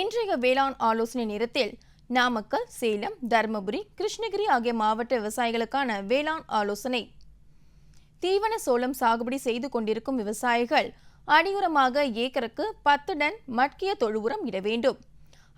இன்றைய வேளாண் ஆலோசனை நேரத்தில் நாமக்கல் சேலம் தருமபுரி கிருஷ்ணகிரி ஆகிய மாவட்ட விவசாயிகளுக்கான வேளாண் ஆலோசனை. தீவன சோளம் சாகுபடி செய்து கொண்டிருக்கும் விவசாயிகள் அடியுரமாக ஏக்கருக்கு பத்து டன் மட்கிய தொழு உரம் இட வேண்டும்.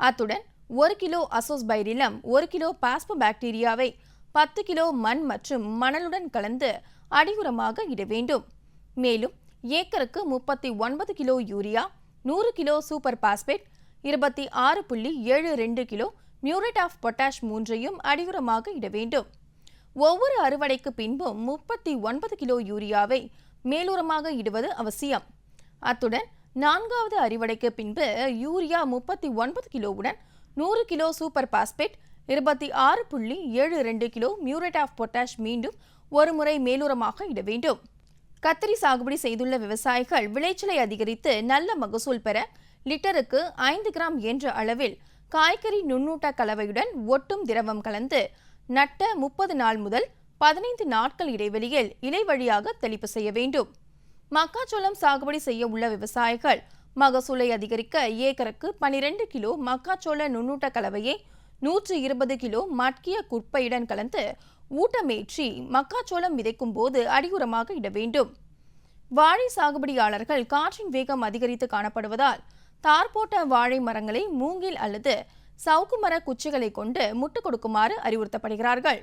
அத்துடன் ஒரு கிலோ அசோஸ்பைரிலம் ஒரு கிலோ பாஸ்போ பாக்டீரியாவை பத்து கிலோ மண் மற்றும் மணலுடன் கலந்து அடியுரமாக இட வேண்டும். மேலும் ஏக்கருக்கு முப்பத்தி ஒன்பது கிலோ யூரியா நூறு கிலோ சூப்பர் பாஸ்பேட் இருபத்தி ஆறு புள்ளி ஏழு ரெண்டு கிலோ மியூரேட் ஆஃப் பொட்டாஷ் மூன்றையும் அடியுரமாக இட வேண்டும். ஒவ்வொரு அறுவடைக்கு பின்பும் முப்பத்தி ஒன்பது கிலோ யூரியாவை மேலுரமாக இடுவது அவசியம். அத்துடன் நான்காவது அறுவடைக்கு பின்பு யூரியா முப்பத்தி ஒன்பது கிலோவுடன் நூறு கிலோ சூப்பர் பாஸ்பேட் இருபத்தி ஆறு புள்ளி ஏழு ரெண்டு கிலோ மியூரேட் ஆஃப் பொட்டாஷ் மீண்டும் ஒரு முறை மேலுரமாக இட வேண்டும். கத்திரி சாகுபடி செய்துள்ள விவசாயிகள் விளைச்சலை அதிகரித்து நல்ல மகசூல் பெற லிட்டருக்கு ஐந்து கிராம் என்ற அளவில் காய்கறி நுண்ணூட்ட கலவையுடன் ஒட்டும் திரவம் கலந்து நட்ட முப்பது நாள் முதல் பதினைந்து நாட்கள் இடைவெளியில் இலை வழியாக தெளிப்பு செய்ய வேண்டும். மக்காச்சோளம் சாகுபடி செய்ய உள்ள விவசாயிகள் மகசூலை அதிகரிக்க ஏக்கருக்கு பனிரெண்டு கிலோ மக்காச்சோள நுண்ணூட்ட கலவையை நூற்று இருபது கிலோ மட்கிய குப்பையுடன் கலந்து ஊட்டமேற்றி மக்காச்சோளம் விதைக்கும் போது அடியுரமாக இட வேண்டும். வாழை சாகுபடியாளர்கள் காற்றின் வேகம் அதிகரித்து காணப்படுவதால் தார் போட்ட வாழை மரங்களை மூங்கில் அல்லது சவுக்கு மர குச்சிகளை கொண்டு முட்டுக் கொடுக்குமாறு அறிவுறுத்தப்படுகிறார்கள்.